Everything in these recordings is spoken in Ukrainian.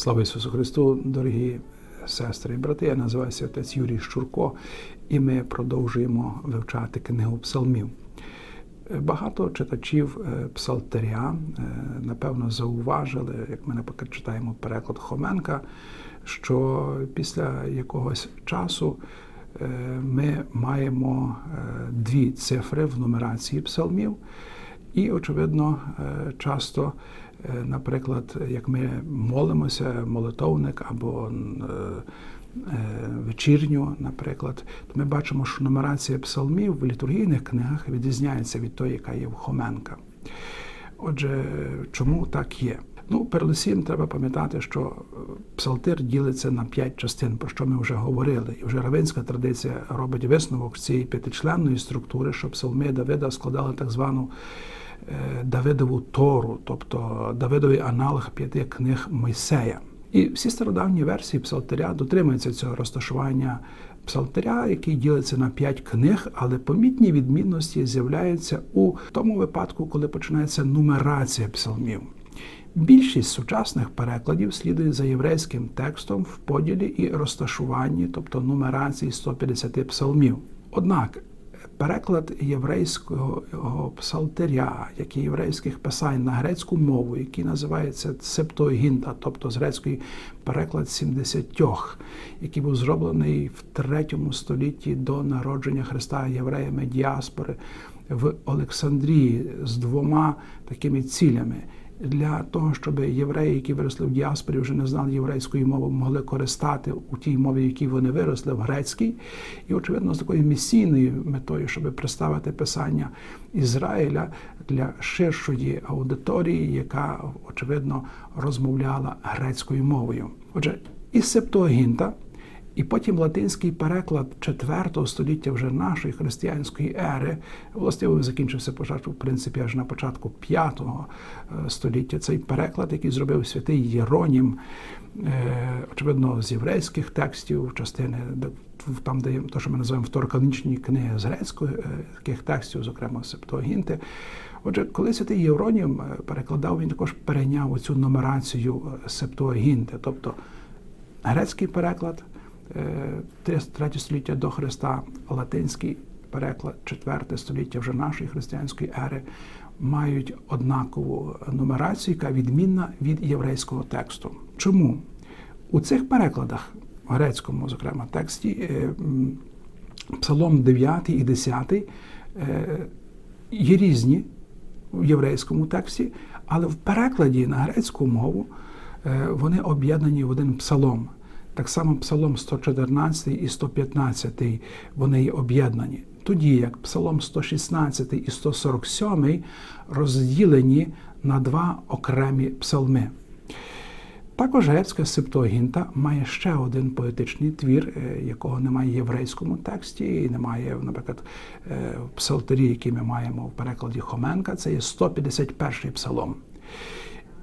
Слава Ісусу Христу, дорогі сестри і брати. Я називаюся отець Юрій Щурко, і ми продовжуємо вивчати книгу псалмів. Багато читачів е, псалтиря, е, напевно, зауважили, як ми, наприклад, читаємо переклад Хоменка, що після якогось часу е, ми маємо дві цифри в нумерації псалмів, і, очевидно, часто Наприклад, як ми молимося, молитовник або вечірню, наприклад, то ми бачимо, що нумерація псалмів в літургійних книгах відрізняється від тої, яка є в Хоменка. Отже, чому так є? Ну, передусім, треба пам'ятати, що псалтир ділиться на п'ять частин, про що ми вже говорили. І вже равинська традиція робить висновок цієї п'ятичленної структури, що псалми Давида складали так звану Е, Давидову Тору, тобто Давидовий аналог п'яти книг Мойсея. І всі стародавні версії псалтиря дотримуються цього розташування псалтиря, який ділиться на п'ять книг, але помітні відмінності з'являються у тому випадку, коли починається нумерація псалмів. Більшість сучасних перекладів слідує за єврейським текстом в поділі і розташуванні, тобто нумерації 150 псалмів. Однак переклад єврейського псалтиря, як і єврейських писань на грецьку мову, який називається Септоїгінта, тобто з грецької переклад 70, який був зроблений в третьому столітті до народження Христа євреями діаспори в Олександрії з двома такими цілями для того, щоб євреї, які виросли в діаспорі, вже не знали єврейської мови, могли користати у тій мові, якій вони виросли, в грецькій, і очевидно з такою місійною метою, щоб представити писання Ізраїля для ширшої аудиторії, яка очевидно розмовляла грецькою мовою. Отже, із Септуагінта – і потім латинський переклад IV століття вже нашої християнської ери, властиво закінчився початку, в принципі, аж на початку V е, століття. Цей переклад, який зробив святий Єронім, е, очевидно, з єврейських текстів, частини там, де те, що ми називаємо второканічні книги з грецьких е, текстів, зокрема Септуагінти. Отже, коли святий Євронім перекладав, він також перейняв оцю нумерацію Септуагінти, тобто грецький переклад. 3 століття до Христа, латинський переклад, 4 століття вже нашої християнської ери, мають однакову нумерацію, яка відмінна від єврейського тексту. Чому? У цих перекладах, в грецькому, зокрема, тексті, е, Псалом 9 і 10 е, є різні в єврейському тексті, але в перекладі на грецьку мову е, вони об'єднані в один псалом. Так само Псалом 114 і 115 вони є об'єднані. Тоді як Псалом 116 і 147 розділені на два окремі псалми. Також грецька Септуагінта має ще один поетичний твір, е, якого немає в єврейському тексті, і немає, наприклад, е, в псалтирі, який ми маємо в перекладі Хоменка, це є 151 псалом.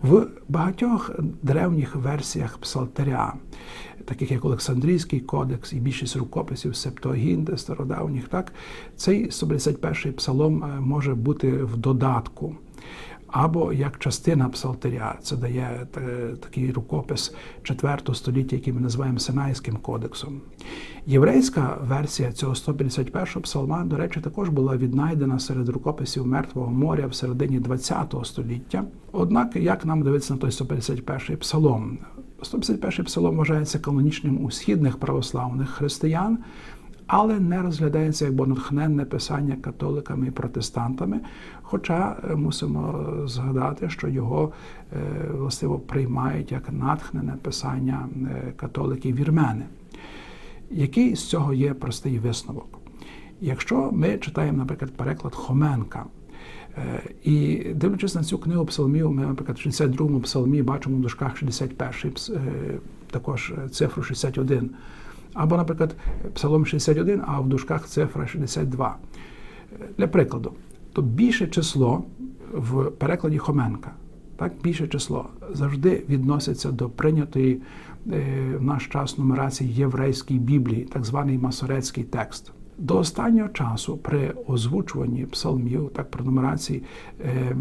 В багатьох древніх версіях псалтаря, таких як Олександрійський кодекс і більшість рукописів Септуагінти стародавніх, так цей 151-й псалом е, може бути в додатку або як частина псалтиря. Це дає е, такий рукопис 4 століття, який ми називаємо Синайським кодексом. Єврейська версія цього 151-го псалма, до речі, також була віднайдена серед рукописів Мертвого моря в середині 20-го століття. Однак, як нам дивитися на той 151-й псалом? 151-й псалом вважається канонічним у східних православних християн але не розглядається як бонатхненне писання католиками і протестантами. Хоча е, мусимо згадати, що його е, властиво приймають як натхнене писання е, католики вірмени. Який з цього є простий висновок? Якщо ми читаємо, наприклад, переклад Хоменка, і дивлячись на цю книгу псалмів, ми, наприклад, в 62-му псалмі бачимо в дужках 61-й, також цифру 61. Або, наприклад, Псалом 61, а в дужках цифра 62. Для прикладу, то більше число в перекладі Хоменка, так, більше число завжди відноситься до прийнятої е, в наш час нумерації єврейської Біблії, так званий масорецький текст. До останнього часу при озвучуванні псалмів, так про нумерації, е,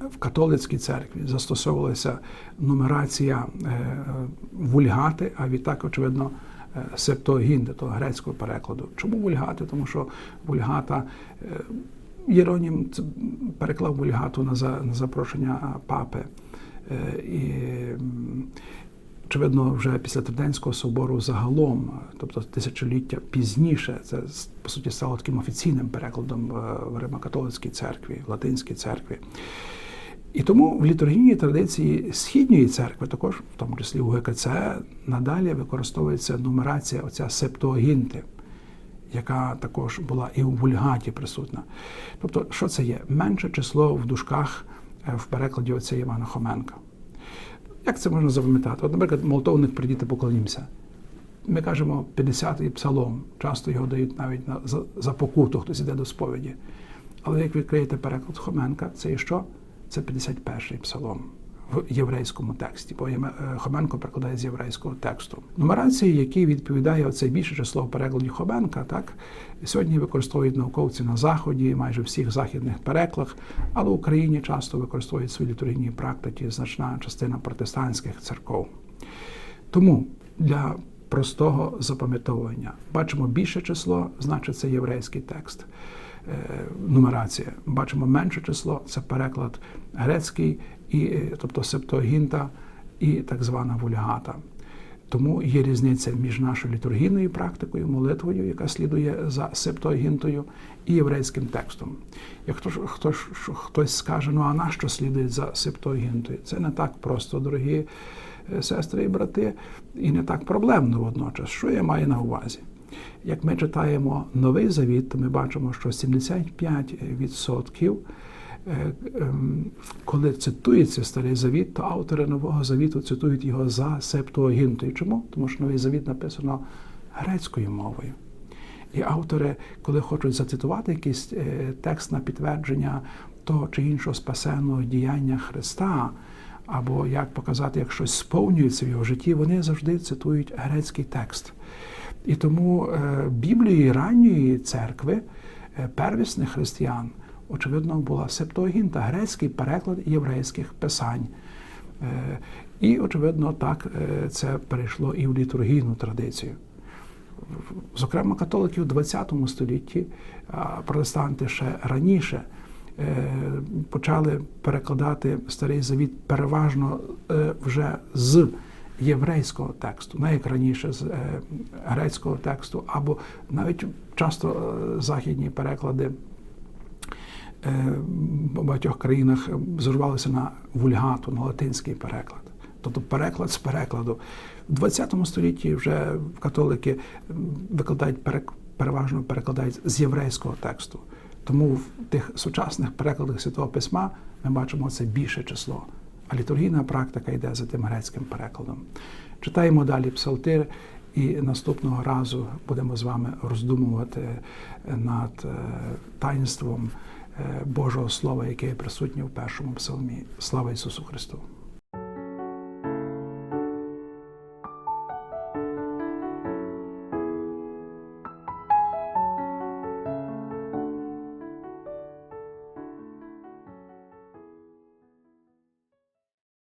В католицькій церкві застосовувалася нумерація е, вульгати, а відтак, очевидно, е, септогінти, того грецького перекладу. Чому вульгати? Тому що вульгата е, Єронім переклав вульгату на за- на запрошення папи. І очевидно, вже після Триденського собору загалом, тобто тисячоліття пізніше, це по суті стало таким офіційним перекладом в Римо-католицькій церкві, в латинській церкві. І тому в літургійній традиції східної церкви, також в тому числі у ГКЦ, надалі використовується нумерація оця септуагінти, яка також була і у вульгаті присутня. Тобто, що це є? Менше число в дужках е, в перекладі отця Івана Хоменка. Як це можна запам'ятати? От, наприклад, молитовник прийдіти поклонімося. Ми кажемо 50-й псалом, часто його дають навіть на, за, за покуту, хтось іде до сповіді. Але як відкриєте переклад Хоменка, це є що? Це 51-й псалом в єврейському тексті, бо е, Хоменко перекладає з єврейського тексту. Нумерації, які відповідає оце більше число в перекладі Хоменка, так сьогодні використовують науковці на заході, майже всіх західних перекладах, але в Україні часто використовують свої літургійні практики значна частина протестантських церков. Тому для простого запам'ятовування бачимо більше число, значить це єврейський текст. Е, Нумерація. Бачимо менше число, це переклад грецький, і, е, тобто септуагінта і так звана вульгата. Тому є різниця між нашою літургійною практикою, молитвою, яка слідує за септуагінтою, і єврейським текстом. Як хто, хто, хтось скаже, ну а на що слідує за септуагінтою? Це не так просто, дорогі е, сестри і брати, і не так проблемно водночас. Що я маю на увазі? Як ми читаємо новий завіт, то ми бачимо, що 75% е, ем, коли цитується старий завіт, то автори нового завіту цитують його за септуагінтою. Чому? Тому що новий завіт написано грецькою мовою. І автори, коли хочуть зацитувати якийсь е, текст на підтвердження того чи іншого спасенного діяння Христа, або як показати, як щось сповнюється в його житті, вони завжди цитують грецький текст. І тому е, Біблії ранньої церкви, е, первісних християн, очевидно, була септуагінта, грецький переклад єврейських писань. Е, І, очевидно, так це перейшло і в літургійну традицію. Зокрема, католики в ХХ столітті, а протестанти ще раніше почали перекладати старий завіт переважно вже з єврейського тексту, не як раніше з е, грецького тексту, або навіть часто е, західні переклади е, в багатьох країнах зірвалися на вульгату, на латинський переклад. Тобто переклад з перекладу. В 20 столітті вже католики викладають перек- переважно перекладають з єврейського тексту. Тому в тих сучасних перекладах Святого Письма ми бачимо це більше число. А літургійна практика йде за тим грецьким перекладом. Читаємо далі псалтир, і наступного разу будемо з вами роздумувати над е, таїнством е, Божого Слова, яке присутнє в першому псалмі. Слава Ісусу Христу!